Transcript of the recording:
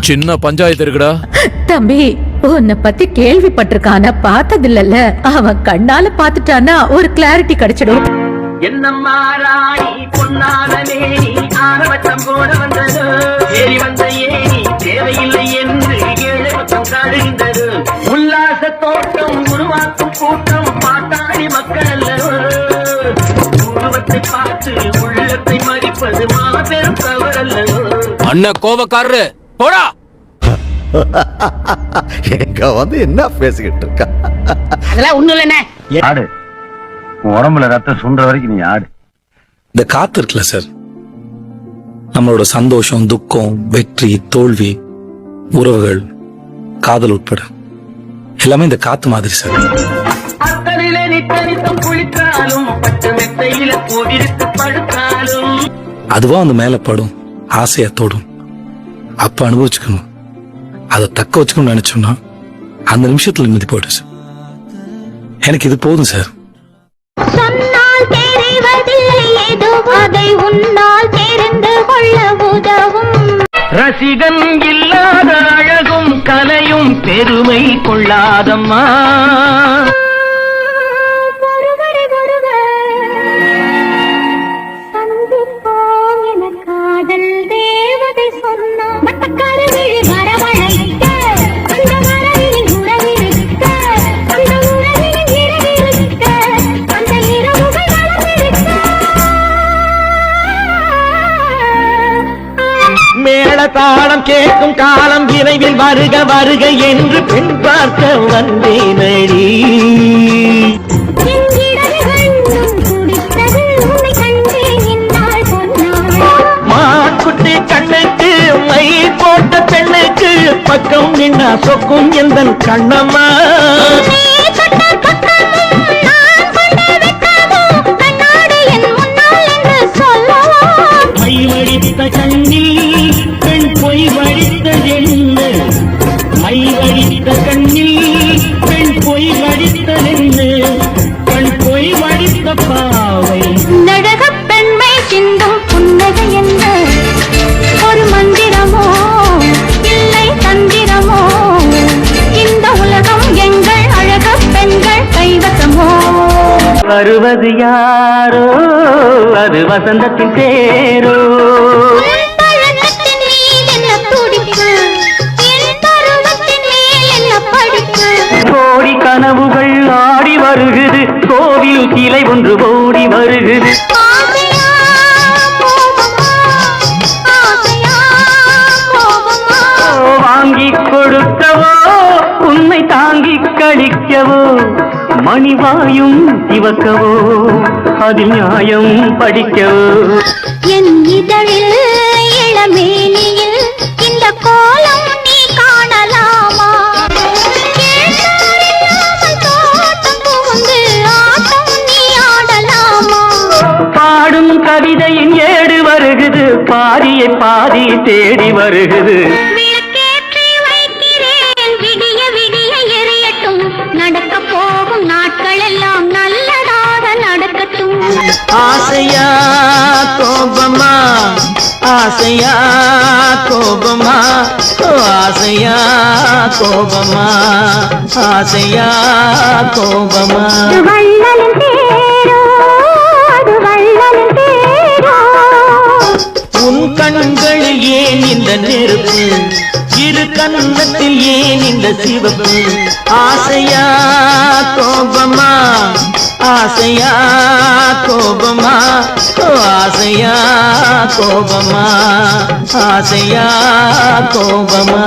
சின்ன பஞ்சாயத்து இருக்குடா. தம்பி உன்னை பத்தி கேள்விப்பட்டிருக்கான பார்த்தது இல்லல்ல அவன் கண்ணால பாத்துட்டானா ஒரு கிளாரிட்டி கிடைச்சிடும். என்னம்மா ராணி பொன்னான மேனி ஆரவட்டம் போட வந்தது. ஏறி வந்த ஏனி தேவையில்லை என்று ஏழு பக்கம் காடுகின்றது. உல்லாச தோட்டம் உருவாக்கும் கூட்டம் பாட்டாளி மக்கள் அல்லவோ. உருவத்தை பார்த்து உள்ளத்தை மதிப்பது மாபெரும் தவறல்லவோ. அண்ணன் கோவக்காரரு. போடா. எங்க வந்து என்ன பேசிக்கிட்டு இருக்கா? அதெல்லாம் ஒண்ணு இல்லைண்ணே. ஆடு. உடம்புல ரத்தம் சுண்டுற வரைக்கும் நீ ஆடு. இந்த காத்து இருக்குல்ல சார்? நம்மளோட சந்தோஷம் துக்கம் வெற்றி தோல்வி உறவுகள் காதல் உட்பட. எல்லாமே இந்த காத்து மாதிரி சார். அதுவா வந்து மேல படும் ஆசையா தோடும். அப்ப அனுபவிச்சுக்கணும். அதை தக்க வச்சுக்கணும்னு நினைச்சோம்னா அந்த நிமிஷத்துல நிம்மதி சார். எனக்கு இது போதும் சார். சொன்னால் தெரிவதில்லை ஏதோ அதை உன்னால் தெரிந்து கொள்ள உதவும். ரசிகன் இல்லாத அழகும் கலையும் பெருமை கொள்ளாதம்மா. பாடம் கேட்கும் காலம் விரைவில் வருக வருக என்று பெண் பார்க்க வந்தேனடி. மாக்குட்டி கண்ணுக்கு மை போட்ட பெண்ணுக்கு பக்கம் நின்னா சொக்கும் எந்த கண்ணம்மா? வருவது யாரோ? அது வசந்தத்தின் படிப்பு? கோடி கனவுகள் ஆடி வருகுது கோவில் கிளை ஒன்று ஓடி வருகுது தாங்கி கழிக்கவோ மணிவாயும் சிவக்கவோ அதில் நியாயம் படிக்கவோ. என் இதழில் இளமேனியில் இந்த கோலம் நீ காணலாமா? பாடும் கவிதையின் ஏடு வருகுது பாதியை பாதி தேடி வருகுது. ஆசையா கோபமா? ஆசையா கோபமா? ஆசையா கோபமா? ஆசையா கோபமா? உன் கண்களில் ஏன் இந்த நெருப்பு? இரு கன்னத்தில் ஏன் இந்த சிவப்பு? ஆசையா கோபமா? ஆசையா கோபமா ஓ, ஆசையா கோபமா ஆசையா கோபமா